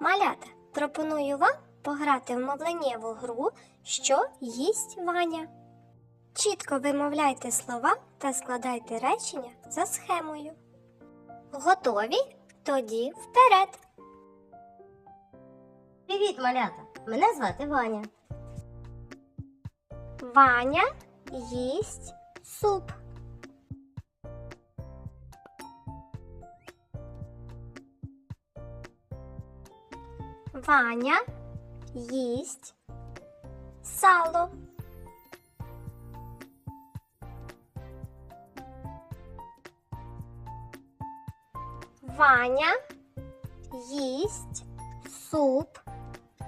Малята, пропоную вам пограти в мовленнєву гру, що їсть Ваня. Чітко вимовляйте слова та складайте речення за схемою. Готові? Тоді вперед! Привіт, малята! Мене звати Ваня. Ваня їсть суп. Ваня їсть сало. Ваня їсть суп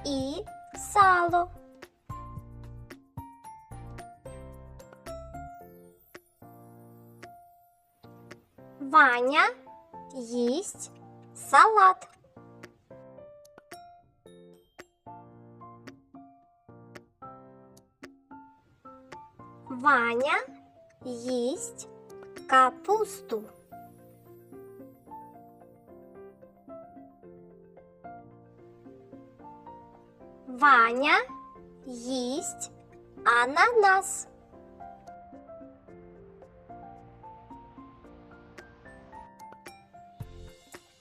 і сало. Ваня їсть салат. Ваня їсть капусту. Ваня їсть ананас.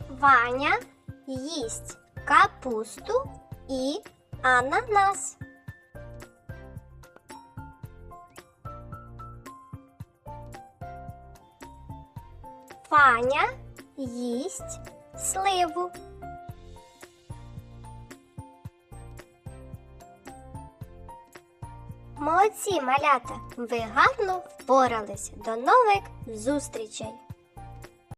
Ваня їсть капусту і ананас. Ваня їсть сливу. Молодці, малята! Ви гарно впорались. До нових зустрічей!